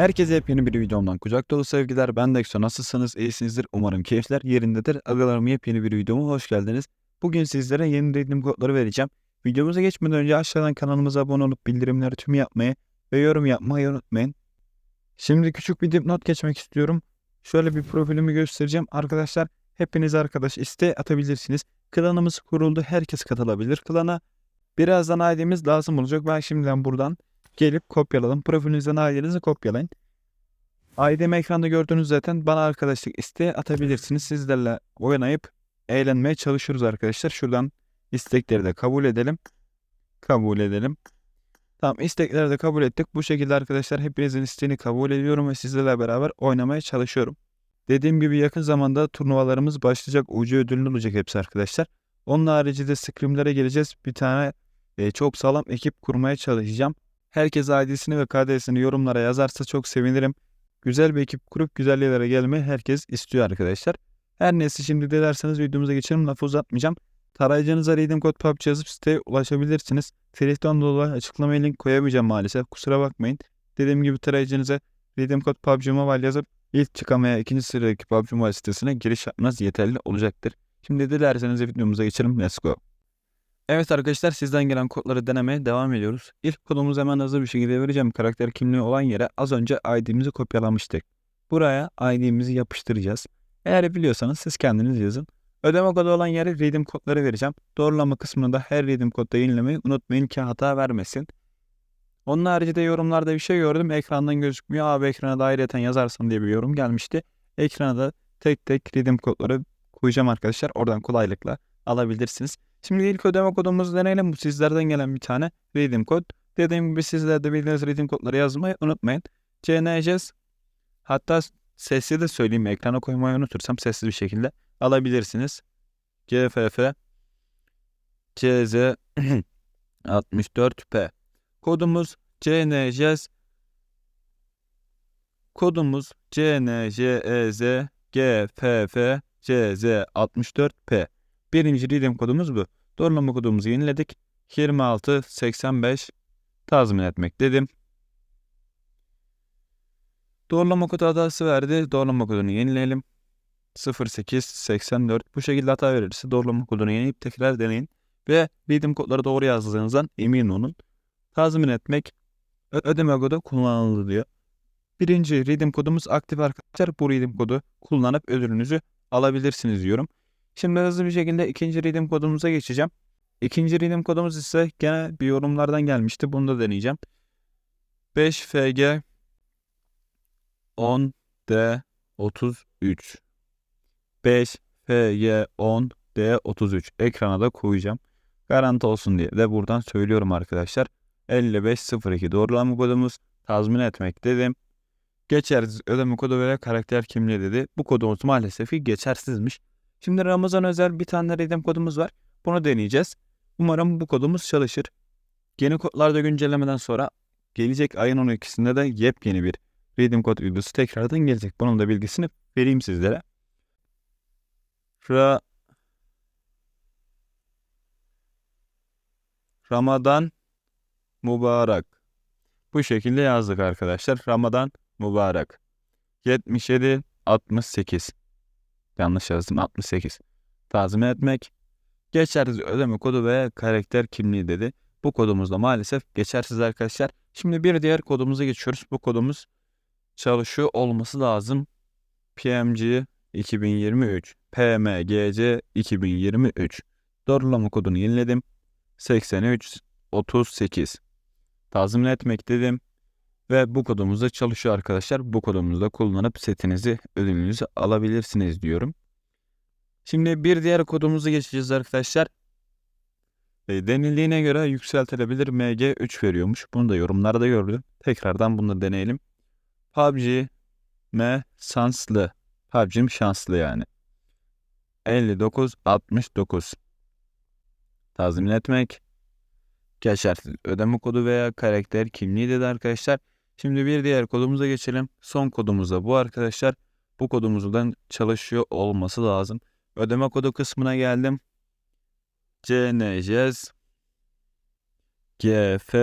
Herkese yepyeni bir videomdan kucak dolu sevgiler. Ben Dexo. Nasılsınız? İyisinizdir. Umarım keyifler yerindedir. Agalarım yepyeni bir videoma hoş geldiniz. Bugün sizlere yeni redeem kodları vereceğim. Videomuza geçmeden önce aşağıdan kanalımıza abone olup bildirimleri tüm yapmayı ve yorum yapmayı unutmayın. Şimdi küçük bir dipnot geçmek istiyorum. Şöyle bir profilimi göstereceğim. Arkadaşlar hepiniz arkadaş isteği atabilirsiniz. Klanımız kuruldu. Herkes katılabilir klana. Birazdan ID'miz lazım olacak. Ben şimdiden buradan gelip kopyaladım. Profilinizden ID'nizi kopyalayın. ID'mi ekranda gördüğünüz zaten bana arkadaşlık isteği atabilirsiniz. Sizlerle oynayıp eğlenmeye çalışıyoruz arkadaşlar. Şuradan istekleri de kabul edelim. Kabul edelim. Tamam istekleri de kabul ettik. Bu şekilde arkadaşlar hepinizin isteğini kabul ediyorum ve sizlerle beraber oynamaya çalışıyorum. Dediğim gibi yakın zamanda turnuvalarımız başlayacak. Ucu ödüllü olacak hepsi arkadaşlar. Onun haricinde scrimlere geleceğiz. Bir tane e, çok sağlam ekip kurmaya çalışacağım. Herkes ID'sini ve KD'sini yorumlara yazarsa çok sevinirim. Güzel bir ekip kurup güzel yerlere gelmeyi herkes istiyor arkadaşlar. Her neyse şimdi dilerseniz videomuza geçelim. Lafı uzatmayacağım. Tarayıcınıza redeem PUBG yazıp siteye ulaşabilirsiniz. Teliften dolayı açıklamaya link koyamayacağım maalesef. Kusura bakmayın. Dediğim gibi tarayıcınıza redeem PUBG Mobile yazıp ilk çıkan veya ikinci sıradaki PUBG Mobile sitesine giriş yapmanız yeterli olacaktır. Şimdi dilerseniz videomuza geçelim. Let's go. Evet arkadaşlar sizden gelen kodları denemeye devam ediyoruz. İlk kodumuzu hemen hızlı bir şekilde vereceğim. Karakter kimliği olan yere az önce ID'mizi kopyalamıştık. Buraya ID'mizi yapıştıracağız. Eğer biliyorsanız siz kendiniz yazın. Ödeme kodu olan yere redeem kodları vereceğim. Doğrulama kısmında her redeem kodda yenilemeyi unutmayın ki hata vermesin. Onun haricinde yorumlarda bir şey gördüm. Ekrandan gözükmüyor. Abi ekrana da ayrıyeten yazarsın diye bir yorum gelmişti. Ekrana da tek tek redeem kodları koyacağım arkadaşlar. Oradan kolaylıkla alabilirsiniz. Şimdi ilk ödeme kodumuzu deneyelim. Bu sizlerden gelen bir tane redeem kod. Dediğim gibi sizler de bildiğiniz redeem kodları yazmayı unutmayın. CNCS hatta sesli de söyleyeyim ekrana koymayı unutursam sessiz bir şekilde alabilirsiniz. CFF CZ 64P Kodumuz CNJS Kodumuz CNJEZ GFF CZ 64P Birinci redeem kodumuz bu. Doğrulama kodumuzu yeniledik. 2685 tazmin etmek dedim. Doğrulama kodu hatası verdi. Doğrulama kodunu yenileyelim. 0884 bu şekilde hata verirse doğrulama kodunu yenileyip tekrar deneyin. Ve redeem kodları doğru yazdığınızdan emin olun. Tazmin etmek ödeme kodu kullanıldı diyor. Birinci redeem kodumuz aktif arkadaşlar. Bu redeem kodu kullanıp ödülünüzü alabilirsiniz diyorum. Şimdi hızlı bir şekilde ikinci redeem kodumuza geçeceğim. İkinci redeem kodumuz ise gene bir yorumlardan gelmişti. Bunu da deneyeceğim. 5FG 10D 33 5FY 10D 33 ekrana da koyacağım. Garanti olsun diye de buradan söylüyorum arkadaşlar. 5502 doğrulama kodumuz tazmin etmek dedim. Geçersiz ödeme kodu veya karakter kimliği dedi. Bu kodumuz maalesef ki geçersizmiş. Şimdi Ramazan özel bir tane redeem kodumuz var. Bunu deneyeceğiz. Umarım bu kodumuz çalışır. Yeni kodlarda güncellemeden sonra gelecek ayın 12'sinde de yepyeni bir redeem kod videosu tekrardan gelecek. Bunun da bilgisini vereyim sizlere. Ra Ramazan mübarek. Bu şekilde yazdık arkadaşlar. Ramazan mübarek. 77 68 Yanlış yazdım 68. Tazmin etmek. Geçersiz ödeme kodu ve karakter kimliği dedi. Bu kodumuz da maalesef geçersiz arkadaşlar. Şimdi bir diğer kodumuza geçiyoruz. Bu kodumuz çalışıyor olması lazım. PMG 2023 PMGC 2023 Doğrulama kodunu yeniledim. 83 38 Tazmin etmek dedim. Ve bu kodumuz da çalışıyor arkadaşlar. Bu kodumuzu da kullanıp setinizi, ödülünüzü alabilirsiniz diyorum. Şimdi bir diğer kodumuzu geçeceğiz arkadaşlar. E, denildiğine göre yükseltilebilir MG3 veriyormuş. Bunu da yorumlarda gördüm. Tekrardan bunu da deneyelim. PUBG M şanslı. PUBG'm şanslı yani. 59 69 Tazmin etmek. Geçersiz ödeme kodu veya karakter kimliği dedi arkadaşlar. Şimdi bir diğer kodumuza geçelim. Son kodumuz da bu arkadaşlar. Bu kodumuzdan çalışıyor olması lazım. Ödeme kodu kısmına geldim. CNJS GF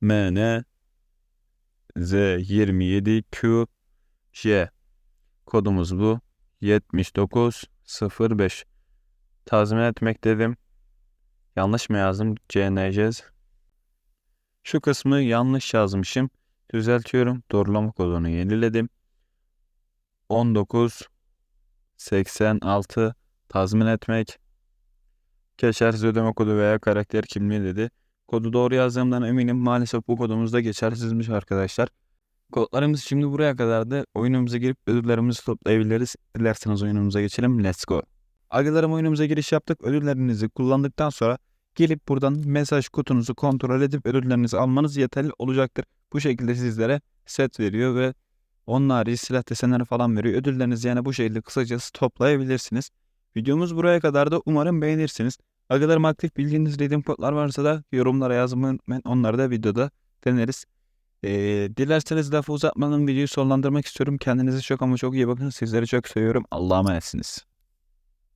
MN Z27QJ. Kodumuz bu. 7905. Tazmin etmek dedim. Yanlış mı yazdım? CNCZ. Şu kısmı yanlış yazmışım. Düzeltiyorum. Doğrulama kodunu yeniledim. 19 86 tazmin etmek. Geçersiz ödeme kodu veya karakter kimliği dedi. Kodu doğru yazdığımdan eminim. Maalesef bu kodumuz da geçersizmiş arkadaşlar. Kodlarımız şimdi buraya kadardı. Oyunumuza girip ödüllerimizi toplayabiliriz. Dilerseniz oyunumuza geçelim. Let's go. Agalarım oyunumuza giriş yaptık. Ödüllerinizi kullandıktan sonra gelip buradan mesaj kutunuzu kontrol edip ödüllerinizi almanız yeterli olacaktır. Bu şekilde sizlere set veriyor ve onun harici silah desenleri falan veriyor. Ödüllerinizi yani bu şekilde kısacası toplayabilirsiniz. Videomuz buraya kadar da umarım beğenirsiniz. Agalarım aktif bildiğiniz redeem kodlar varsa da yorumlara yazmayı unutmayın. Onları da videoda deneriz. Ee, dilerseniz lafı uzatmadan videoyu sonlandırmak istiyorum. Kendinize çok ama çok iyi bakın. Sizleri çok seviyorum. Allah'a emanetsiniz.